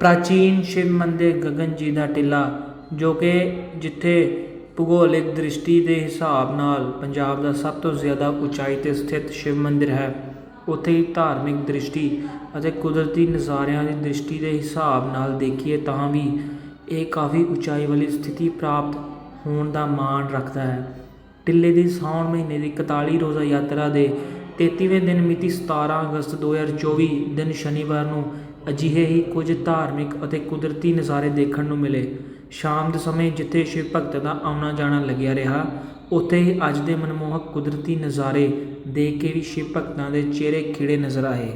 ਪ੍ਰਾਚੀਨ ਸ਼ਿਵ ਮੰਦਿਰ ਗਗਨ ਜੀ ਦਾ ਟਿੱਲਾ, ਜੋ ਕਿ ਜਿੱਥੇ ਭੂਗੋਲਿਕ ਦ੍ਰਿਸ਼ਟੀ ਦੇ ਹਿਸਾਬ ਨਾਲ ਪੰਜਾਬ ਦਾ ਸਭ ਤੋਂ ਜ਼ਿਆਦਾ ਉਚਾਈ ਤੇ ਸਥਿਤ ਸ਼ਿਵ ਮੰਦਿਰ ਹੈ। ਉੱਥੇ ਹੀ ਧਾਰਮਿਕ ਦ੍ਰਿਸ਼ਟੀ ਅਤੇ ਕੁਦਰਤੀ ਨਜ਼ਾਰਿਆਂ ਦੀ ਦ੍ਰਿਸ਼ਟੀ ਦੇ ਹਿਸਾਬ ਨਾਲ ਦੇਖੀਏ ਤਾਂ ਵੀ ਇਹ ਕਾਫੀ ਉਚਾਈ ਵਾਲੀ ਸਥਿਤੀ ਪ੍ਰਾਪਤ ਹੋਣ ਦਾ ਮਾਣ ਰੱਖਦਾ ਹੈ। ਟਿੱਲੇ ਦੀ ਸਾਉਣ ਮਹੀਨੇ ਦੀ 41 ਰੋਜ਼ਾ ਯਾਤਰਾ ਦੇ 33ਵੇਂ ਦਿਨ ਮਿਤੀ 17 ਅਗਸਤ 2024 ਦਿਨ ਸ਼ਨੀਵਾਰ ਨੂੰ ਅਜਿਹੇ ਹੀ ਕੁਝ ਧਾਰਮਿਕ ਅਤੇ ਕੁਦਰਤੀ ਨਜ਼ਾਰੇ ਦੇਖਣ ਨੂੰ ਮਿਲੇ। ਸ਼ਾਮ ਦੇ ਸਮੇਂ ਜਿੱਥੇ ਸ਼ਿਵ ਭਗਤ ਦਾ ਆਉਣਾ ਜਾਣਾ ਲੱਗਿਆ ਰਿਹਾ, ਉੱਥੇ ਹੀ ਅੱਜ ਦੇ ਮਨਮੋਹਕ ਕੁਦਰਤੀ ਨਜ਼ਾਰੇ ਦੇਖ ਕੇ ਵੀ ਸ਼ਿਵ ਭਗਤਾਂ ਦੇ ਚਿਹਰੇ ਖਿੜੇ ਨਜ਼ਰ ਆਏ।